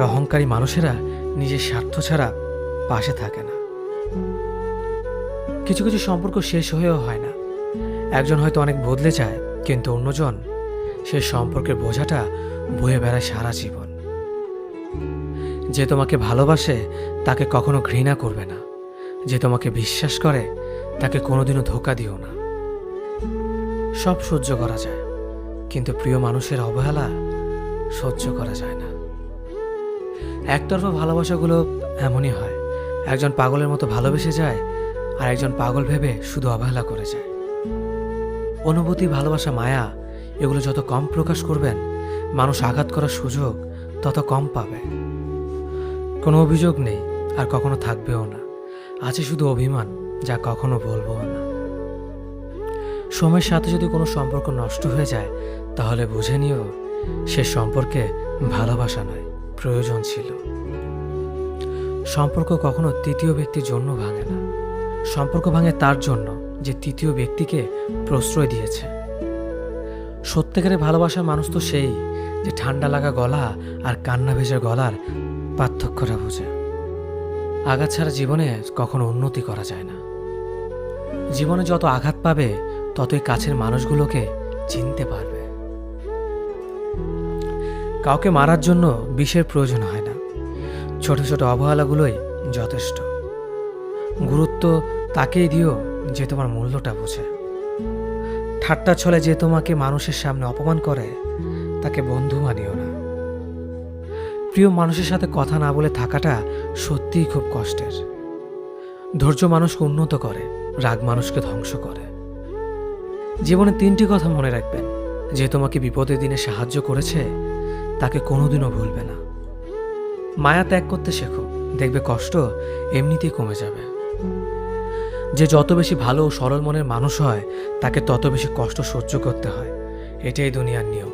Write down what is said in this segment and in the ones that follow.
দরকারি মানুষেরা নিজের স্বার্থ ছাড়া পাশে থাকে না। কিছু কিছু সম্পর্ক শেষ হয়েও হয় না। একজন হয়তো অনেক বদলে যায়, কিন্তু অন্যজন সে সম্পর্কের বোঝাটা বয়ে বেড়ায় সারা জীবন। যে তোমাকে ভালোবাসে, তাকে কখনো ঘৃণা করবে না। যে তোমাকে বিশ্বাস করে, তাকে কোনোদিনও ধোকা দিও না। সব সহ্য করা যায়, কিন্তু প্রিয় মানুষের অবহেলা সহ্য করা যায় না। একতরফা ভালোবাসাগুলো এমনই হয়। একজন পাগলের মতো ভালোবেসে যায়, আর একজন পাগল ভেবে শুধু অবহেলা করে যায়। অনুভূতি, ভালোবাসা, মায়া, এগুলো যত কম প্রকাশ করবেন, মানুষ আঘাত করার সুযোগ তত কম পাবে। কোনো অভিযোগ নেই, আর কখনো থাকবেও না। আছে শুধু অভিমান, যা কখনো বলব না। সময়ের সাথে যদি কোনো সম্পর্ক নষ্ট হয়ে যায়, তাহলে বুঝে নিও, সে সম্পর্কে ভালোবাসা নয়। প্রয়োজন ছিল। সম্পর্ক কখনো তৃতীয় ব্যক্তির জন্য ভাঙে না। সম্পর্ক ভাঙে তার জন্য যে তৃতীয় ব্যক্তিকে প্রশ্রয় দিয়েছে। সত্যিকারের ভালোবাসার মানুষ তো সেই যে ঠান্ডা লাগা গলা আর কান্না ভেজা গলার পার্থক্যটা বোঝে। আঘাত ছাড়া জীবনে কখনো উন্নতি করা যায় না। জীবনে যত আঘাত পাবে, ততই কাছের মানুষগুলোকে চিনতে পারবে। কাউকে মারার জন্য বিষের প্রয়োজন হয় না। ছোট ছোট অবহেলাগুলোই যথেষ্ট। গুরুত্ব তাকেই দিও যে তোমার মূল্যটা বোঝে। ঠাট্টা ছলে যে তোমাকে মানুষের সামনে অপমান করে, তাকে বন্ধু মানিও না। প্রিয় মানুষের সাথে কথা না বলে থাকাটা সত্যিই খুব কষ্টের। ধৈর্য মানুষকে উন্নত করে, রাগ মানুষকে ধ্বংস করে। জীবনে তিনটি কথা মনে রাখবেন। যে তোমাকে বিপদের দিনে সাহায্য করেছে তাকে কোনোদিনও ভুলবে না। মায়া ত্যাগ করতে শেখো, দেখবে কষ্ট এমনিতেই কমে যাবে। যে যত বেশি ভালো ও সরল মনের মানুষ হয়, তাকে তত বেশি কষ্ট সহ্য করতে হয়। এটাই দুনিয়ার নিয়ম।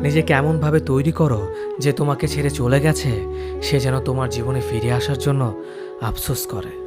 নিজেকে এমনভাবে তৈরি করো যে তোমাকে ছেড়ে চলে গেছে, সে যেন তোমার জীবনে ফিরে আসার জন্য আফসোস করে।